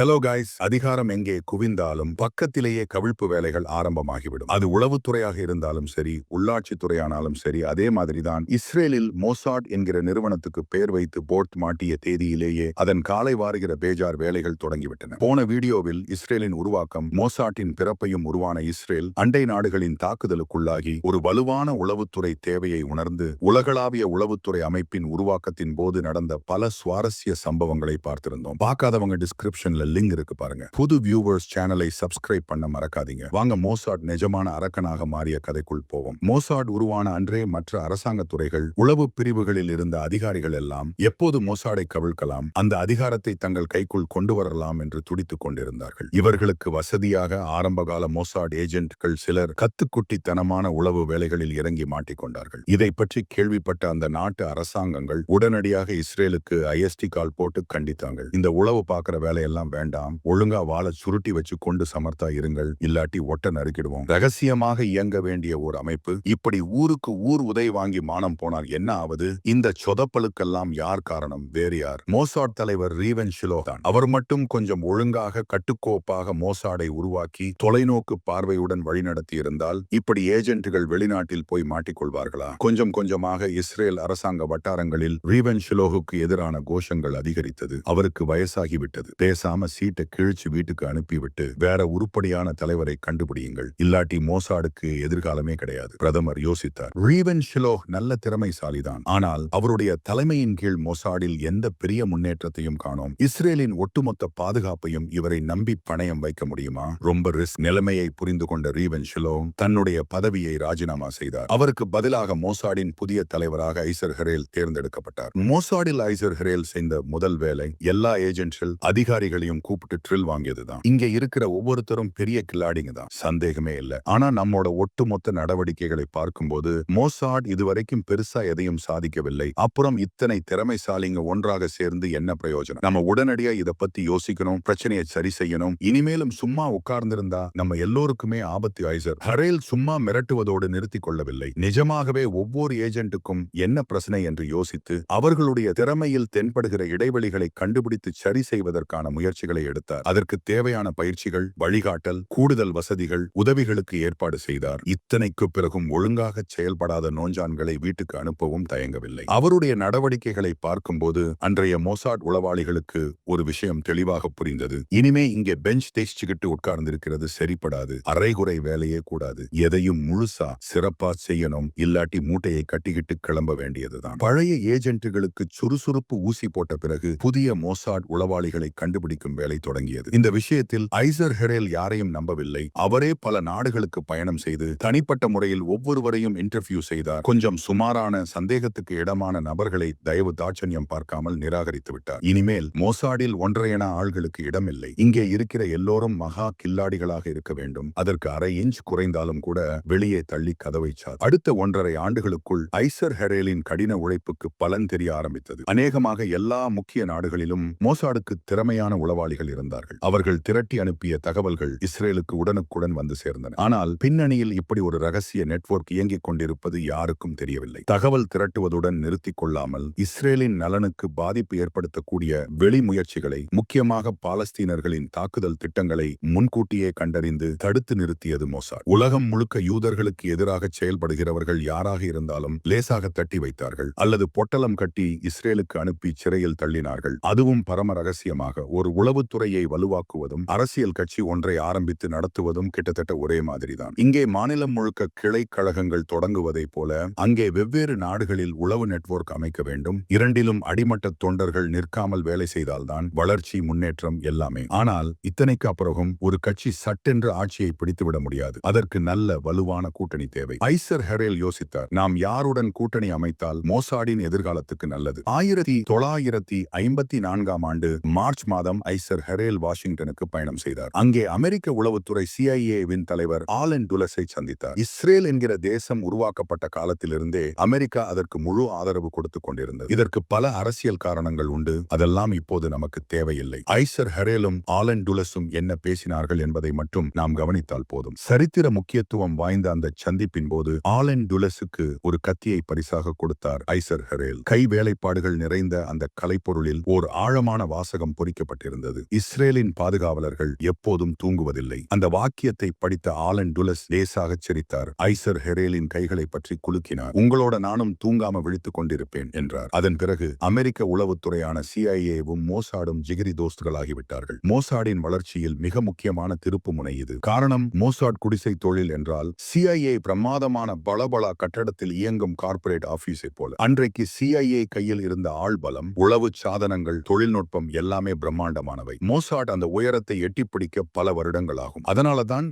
Hello guys அதிகாரம் எங்கே குவிந்தாலும் பக்கத்திலேயே கவிழ்ப்பு வேலைகள் ஆரம்பமாகிவிடும். அது உளவுத்துறையாக இருந்தாலும் சரி உள்ளாட்சி துறையானாலும் சரி அதே மாதிரிதான் இஸ்ரேலில் மோசாட் என்கிற நிறுவனத்துக்கு பெயர் வைத்து போர்ட் மாட்டிய தேதியிலேயே அதன் காலை வாருகிற பேஜார் வேலைகள் தொடங்கிவிட்டன. போன வீடியோவில் இஸ்ரேலின் உருவாக்கம் மோசாட்டின் பிறப்பையும் உருவான இஸ்ரேல் அண்டை நாடுகளின் தாக்குதலுக்குள்ளாகி ஒரு வலுவான உளவுத்துறை தேவையை உணர்ந்து உலகளாவிய உளவுத்துறை அமைப்பின் உருவாக்கத்தின் போது நடந்த பல சுவாரஸ்ய சம்பவங்களை பார்த்திருந்தோம். பார்க்காதவங்க டிஸ்கிரிப்ஷன்ல லிங்க் இருக்கு பாருங்க. புது வியூவர்ஸ் சேனலை சப்ஸ்கிரைப் பண்ண மறக்காதீங்க. வாங்க மோசாட் நிஜமான அரக்கனாக மாறிய கதைக்குள் போவோம். மோசாட் உருவான அன்றே மற்ற அரசாங்க துறைகள் உளவு பிரிவுகளில் இருந்த அதிகாரிகள் எல்லாம் எப்போது மோசாடை கவிழ்க்கலாம் அந்த அதிகாரத்தை தங்கள் கைக்குள் கொண்டு வரலாம் என்று துடித்துக் கொண்டிருந்தார்கள். இவர்களுக்கு வசதியாக ஆரம்பகால மோசாட் ஏஜென்ட்கள் சிலர் கத்துக்குட்டித்தனமான உளவு வேலைகளில் இறங்கி மாட்டிக்கொண்டார்கள் இதை பற்றி கேள்விப்பட்ட அந்த நாட்டு அரசாங்கங்கள் உடனடியாக இஸ்ரேலுக்கு ஐஎஸ்டி கால் போட்டு கண்டித்தாங்க இந்த உளவு பார்க்கிற வேலையெல்லாம் வேண்டாம். ஒழுங்கா வாழ சுருட்டி வச்சு கொண்டு சமர்த்தா இருங்கள். இல்லாட்டி ஒட்ட நறுக்கிடுவோம். ரகசியமாக இயங்க வேண்டிய ஒரு அமைப்பு. இப்படி ஊருக்கு ஊர் உதவி வாங்கி மானம் போனால் என்ன ஆவது? இந்த சொதப்பலுக்கெல்லாம் யார் காரணம்? வேறு யார்? மோசாட் தலைவர் ரீவன் ஷிலோ தான். அவர் மட்டும் கொஞ்சம் ஒழுங்காக கட்டுக்கோப்பாக மோசாடை உருவாக்கி தொலைநோக்கு பார்வையுடன் வழிநடத்தி இருந்தால் இப்படி ஏஜென்ட்டுகள் வெளிநாட்டில் போய் மாட்டிக்கொள்வார்களா? கொஞ்சம் கொஞ்சமாக இஸ்ரேல் அரசாங்க வட்டாரங்களில் ரீவன் ஷிலோகுக்கு எதிரான கோஷங்கள் அதிகரித்தது. அவருக்கு வயசாகிவிட்டது. பேசாம சீட்டை கிழிச்சு வீட்டுக்கு அனுப்பிவிட்டு வேற உருப்படியான தலைவரை கண்டுபிடியுங்கள். இல்லாட்டி மோசாடுக்கு எதிர்காலமே கிடையாது. பிரதமர் யோசித்தார். ரீவன் ஷிலோ நல்ல திறமைசாலிதான். ஆனால் அவருடைய தலைமையின் கீழ் மொசாடில் எந்த பெரிய முன்னேற்றத்தையும் காணோம். இஸ்ரேலின் ஒட்டுமொத்த பாதுகாப்பையும் இவரை நம்பி பணயம் வைக்க முடியுமா? ரொம்ப ரிஸ்க். நிலைமையை புரிந்து கொண்ட ரீவன் ஷிலோ தன்னுடைய பதவியை ராஜினாமா செய்தார். அவருக்கு பதிலாக மோசாடின் புதிய தலைவராக ஐசர் ஹரேல் தேர்ந்தெடுக்கப்பட்டார். மோசாடில் ஐசர் ஹரேல் செய்த முதல் வேலை எல்லா ஏஜென்ட்கள் அதிகாரிகளையும் எல்லாரையும் கூப்பிட்டு ட்ரில் வாங்கியது தான். இங்க இருக்கிற ஒவ்வொருத்தரும் பெரிய கில்லாடிங்க தான். சந்தேகமே இல்லை. ஆனா நம்மோட ஒட்டுமொத்த நடவடிக்கைகளை பார்க்கும்போது மோசாட் இதுவரைக்கும் பெருசா எதையும் சாதிக்கவில்லை. அப்புறம் இத்தனை திறமைசாலிங்க ஒன்றாக சேர்ந்து என்ன பிரயோஜனம்? நம்ம உடனடியா இதை பத்தி யோசிக்கணும் பிரச்சனையை சரி செய்யணும். இனிமேலும் சும்மா உட்கார்ந்திருந்தா நம்ம எல்லோருக்குமே ஆபத்து ஐசர் ஹரேல் சும்மா மிரட்டுவதோடு நிறுத்திக் கொள்ளவில்லை. நிஜமாகவே ஒவ்வொரு ஏஜென்ட்டுக்கும் என்ன பிரச்சனை என்று யோசித்து அவர்களுடைய திறமையில் தென்படுகிற இடைவெளிகளை கண்டுபிடித்து சரி செய்வதற்கான முயற்சி முயற்சிகளை எடுத்தார். அதற்கு தேவையான பயிற்சிகள் வழிகாட்டல் கூடுதல் வசதிகள் உதவிகளுக்கு ஏற்பாடு செய்தார். இத்தனைக்கு பிறகும் ஒழுங்காக செயல்படாத நோஞ்சான்களை வீட்டுக்கு அனுப்பவும் தயங்கவில்லை. அவருடைய நடவடிக்கைகளை பார்க்கும்போது அன்றைய மொசாட் உளவாளிகளுக்கு ஒரு விஷயம் தெளிவாக புரிந்தது. இனிமே இங்கே பெஞ்ச் தேய்ச்சிக்கிட்டு உட்கார்ந்திருக்கிறது சரிப்படாது. அரைகுறை வேலையே கூடாது. எதையும் முழுசா சிறப்பா செய்யணும். இல்லாட்டி மூட்டையை கட்டிக்கிட்டு கிளம்ப வேண்டியதுதான். பழைய ஏஜென்ட்டுகளுக்கு சுறுசுறுப்பு ஊசி போட்ட பிறகு புதிய மோசாட் உளவாளிகளை கண்டுபிடிக்கும் வேலை தொடங்கியது. இந்த விஷயத்தில் ஐசர் ஹெரேல் யாரையும் நம்பவில்லை. அவரே பல நாடுகளுக்கு பயணம் செய்து தனிப்பட்ட முறையில் ஒவ்வொருவரையும் இன்டர்வியூ செய்தார். கொஞ்சம் சுமாரான சந்தேகத்துக்கு இடமான நபர்களை தயவு தாட்சண்யம் பார்க்காமல் நிராகரித்து விட்டார். இனிமேல் மோசாடில் ஒன்றையன ஆள்களுக்கு இடமில்லை. இங்கே இருக்கிற எல்லோரும் மகா கில்லாடிகளாக இருக்க வேண்டும். அதற்கு அரை இன்ச் குறைந்தாலும் கூட வெளியே தள்ளி கதவை சார் அடுத்த ஒன்றரை ஆண்டுகளுக்குள் ஐசர் ஹெரேலின் கடின உழைப்புக்கு பலன் தெரிய ஆரம்பித்தது. அநேகமாக எல்லா முக்கிய நாடுகளிலும் மோசாடுக்கு திறமையான குற்றவாளிகள் இருந்தார்கள். அவர்கள் திரட்டி அனுப்பிய தகவல்கள் இஸ்ரேலுக்கு உடனுக்குடன் வந்து சேர்ந்தன. ஆனால் பின்னணியில் இப்படி ஒரு ரகசிய நெட்வொர்க் இயங்கிக் கொண்டிருப்பது யாருக்கும் தெரியவில்லை. தகவல் திரட்டுவதுடன் நிறுத்திக் கொள்ளாமல் இஸ்ரேலின் நலனுக்கு பாதிப்பு ஏற்படுத்தக்கூடிய வெளி முயற்சிகளை முக்கியமாக பாலஸ்தீனர்களின் தாக்குதல் திட்டங்களை முன்கூட்டியே கண்டறிந்து தடுத்து நிறுத்தியது மோசாட் உலகம் முழுக்க யூதர்களுக்கு எதிராக செயல்படுகிறவர்கள் யாராக இருந்தாலும் லேசாக தட்டி வைத்தார்கள் அல்லது பொட்டலம் கட்டி இஸ்ரேலுக்கு அனுப்பி சிறையில் தள்ளினார்கள். அதுவும் பரம ரகசியமாக ஒரு உளவுத்துறையை வலுவாக்குவதும் அரசியல் கட்சி ஒன்றை ஆரம்பித்து நடத்துவதும் கிட்டத்தட்ட ஒரே மாதிரிதான். இங்கே மாநிலம் முழுக்க கிளை கழகங்கள் தொடங்குவதைப் போல அங்கே வெவ்வேறு நாடுகளில் உளவு நெட்வொர்க் அமைக்க வேண்டும். இரண்டிலும் அடிமட்ட தொண்டர்கள் நிற்காமல் வேலை செய்தால்தான் வளர்ச்சி முன்னேற்றம் எல்லாமே. ஆனால் இத்தனைக்கு அப்புறம் ஒரு கட்சி சட்டென்று ஆட்சியை பிடித்துவிட முடியாது. அதற்கு நல்ல வலுவான கூட்டணி தேவை. ஐசர் ஹெரேல் யோசித்தார் நாம் யாருடன் கூட்டணி அமைத்தால் மோசாடின் எதிர்காலத்துக்கு நல்லது. ஆயிரத்தி தொள்ளாயிரத்தி ஐம்பத்தி நான்காம் ஆண்டு மார்ச் மாதம் ஐ ஐசர் ஹெரேல் வாஷிங்டனுக்கு பயணம் செய்தார். அங்கே அமெரிக்க உளவுத்துறை சிஐஏவின் தலைவர் ஆலன் டுலஸை சந்தித்தார். இஸ்ரேல் என்கிற தேசம் உருவாக்கப்பட்ட காலத்திலிருந்தே அமெரிக்கா அதற்கு முழு ஆதரவு கொடுத்துக் கொண்டிருந்தது. இதற்கு பல அரசியல் காரணங்கள் உண்டு. அதெல்லாம் இப்போது நமக்கு தேவையில்லை. ஐசர் ஹெரேலும் ஆலன் டுலஸும் என்ன பேசினார்கள் என்பதை மட்டும் நாம் கவனித்தால் போதும். சரித்திர முக்கியத்துவம் வாய்ந்த அந்த சந்திப்பின் போது ஆலன் டுலஸுக்கு ஒரு கத்தியை பரிசாக கொடுத்தார் ஐசர் ஹெரேல். கை வேலைப்பாடுகள் நிறைந்த அந்த கலைப்பொருளில் ஓர் ஆழமான வாசகம் பொறிக்கப்பட்டிருந்தது. இருந்தது. இஸ்ரேலின் பாதுகாவலர்கள் எப்போதும் தூங்குவதில்லை. அந்த வாக்கியத்தை படித்த ஆலன் டுலஸ் லேசாக சிரித்தார். ஐசர் ஹெரேலின் கைகளை பற்றி குலுக்கினார். உங்களோட நானும் தூங்காம விழித்துக் கொண்டிருப்பேன் என்றார். அதன் பிறகு அமெரிக்க உளவுத்துறையான சிஐஏவும் மோசாடும் ஜிகிரி தோஸ்துகளாகிவிட்டார்கள். மோசாடின் வளர்ச்சியில் மிக முக்கியமான திருப்பு முனை இது. காரணம் மோசாட் குடிசை தொழில் என்றால் சிஐஏ பிரமாதமான பலபலா கட்டடத்தில் இயங்கும் கார்ப்பரேட் ஆபீஸை போல. அன்றைக்கு சிஐஏ கையில் இருந்த ஆள்பலம் உளவு சாதனங்கள் தொழில்நுட்பம் எல்லாமே பிரம்மாண்டமாக முக்கியமானவை மோசாட் அந்த உயரத்தை எட்டிப்பிடிக்க பல வருடங்கள் ஆகும்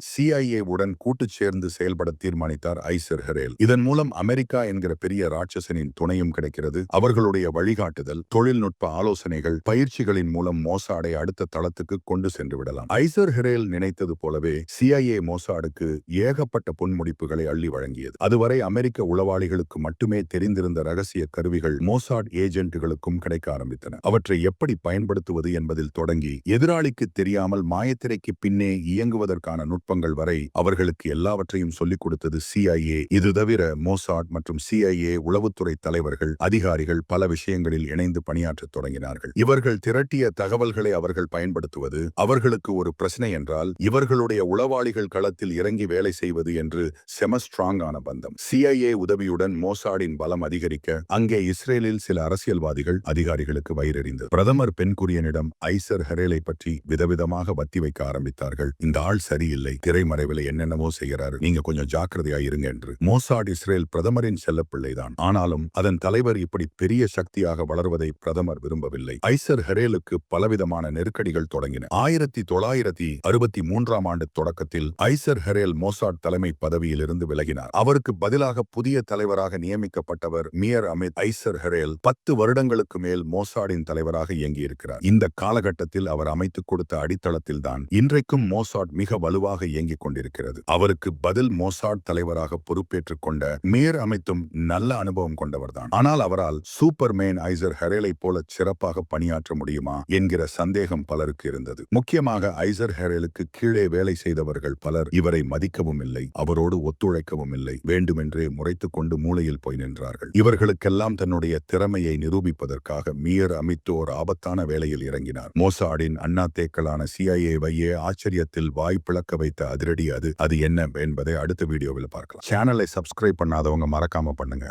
சிஐஏ உடன் கூட்டு சேர்ந்து செயல்பட தீர்மானித்தார் ஐசர் ஹெரேல். இதன் மூலம் அமெரிக்கா என்கிற பெரிய ராட்சசனின் துணையும் கிடைக்கிறது. அவர்களுடைய வழிகாட்டுதல் தொழில்நுட்ப ஆலோசனைகள் பயிற்சிகளின் மூலம் மோசாடை அடுத்த தளத்துக்கு கொண்டு சென்று விடலாம். ஐசர் ஹெரேல் நினைத்தது போலவே சிஐஏ மோசாடுக்கு ஏகப்பட்ட பொன்முடிப்புகளை அள்ளி வழங்கியது. அதுவரை அமெரிக்க உளவாளிகளுக்கு மட்டுமே தெரிந்திருந்த ரகசிய கருவிகள் மோசாட் ஏஜென்ட்டுகளுக்கும் கிடைக்க ஆரம்பித்தன. அவற்றை எப்படி பயன்படுத்துவது என்பதில் தொடர் தொடங்கி எதிராளிக்கு தெரியாமல் மாயத்திரைக்கு பின்னே இயங்குவதற்கான நுட்பங்கள் வரை அவர்களுக்கு எல்லாவற்றையும் சொல்லிக் கொடுத்தது சிஐஏ இது தவிர மோசாட் மற்றும் சிஐஏ உளவுத்துறை தலைவர்கள் அதிகாரிகள் பல விஷயங்களில் இணைந்து பணியாற்றத் தொடங்கினார்கள். இவர்கள் திரட்டிய தகவல்களை அவர்கள் பயன்படுத்துவது அவர்களுக்கு ஒரு பிரச்சனை என்றால் இவர்களுடைய உளவாளிகள் களத்தில் இறங்கி வேலை செய்வது என்று செமஸ்ட்ராங் ஆன பந்தம். சிஐஏ உதவியுடன் மோசாடின் பலம் அதிகரிக்க அங்கே இஸ்ரேலில் சில அரசியல்வாதிகள் அதிகாரிகளுக்கு வயிறறிந்தது பிரதமர் பென்குரியனிடம் ஐசர் ஹரேலை பற்றி விதவிதமாக வத்தி வைக்க ஆரம்பித்தார்கள். இந்த ஆள் சரியில்லை. திரைமறைவில் என்னென்னவோ செய்கிறாரு. நீங்க கொஞ்சம் ஜாக்கிரதையா இருங்க என்று. மோசாட் இஸ்ரேல் பிரதமரின் செல்லப்பிள்ளைதான். ஆனாலும் அதன் தலைவர் இப்படி பெரிய சக்தியாக வளர்வதை பிரதமர் விரும்பவில்லை. ஐசர் ஹரேலுக்கு பலவிதமான நெருக்கடிகள் தொடங்கின. ஆயிரத்தி தொள்ளாயிரத்தி அறுபத்தி மூன்றாம் ஆண்டு தொடக்கத்தில் ஐசர் ஹெரேல் மோசாட் தலைமை பதவியில் இருந்து விலகினார். அவருக்கு பதிலாக புதிய தலைவராக நியமிக்கப்பட்டவர் மியர் அமித் ஐசர் ஹெரேல் பத்து வருடங்களுக்கு மேல் மோசாடின் தலைவராக இயங்கியிருக்கிறார். இந்த காலகட்டத்தில் அவர் அமைத்துக் கொடுத்த அடித்தளத்தில்தான் இன்றைக்கும் மோசாட் மிக வலுவாக இயங்கிக் கொண்டிருக்கிறது. அவருக்கு பதில் மோசாட் தலைவராக பொறுப்பேற்றுக் கொண்ட மேயர் அமைத்தும் நல்ல அனுபவம் கொண்டவர்தான். ஆனால் அவரால் சூப்பர்மேன் ஐசர் ஹெரேலை போல சிறப்பாக பணியாற்ற முடியுமா என்கிற சந்தேகம் பலருக்கு இருந்தது. முக்கியமாக ஐசர் ஹெரேலுக்கு கீழே வேலை செய்தவர்கள் பலர் இவரை மதிக்கவும் இல்லை அவரோடு ஒத்துழைக்கவும் இல்லை வேண்டுமென்றே முறைத்துக் கொண்டு மூளையில் போய் நின்றார்கள். இவர்களுக்கெல்லாம் தன்னுடைய திறமையை நிரூபிப்பதற்காக மியர் அமித்து ஒரு ஆபத்தான வேலையில் இறங்கினார். மோசாடின் அண்ணா சிஐஏ சிஐஏவையே ஆச்சரியத்தில் வாய் பிளக்க வைத்த அதிரடி அது. அது என்ன என்பதை அடுத்த வீடியோவில் பார்க்கலாம். சேனலை சப்ஸ்கிரைப் பண்ணாதவங்க மறக்காம பண்ணுங்க.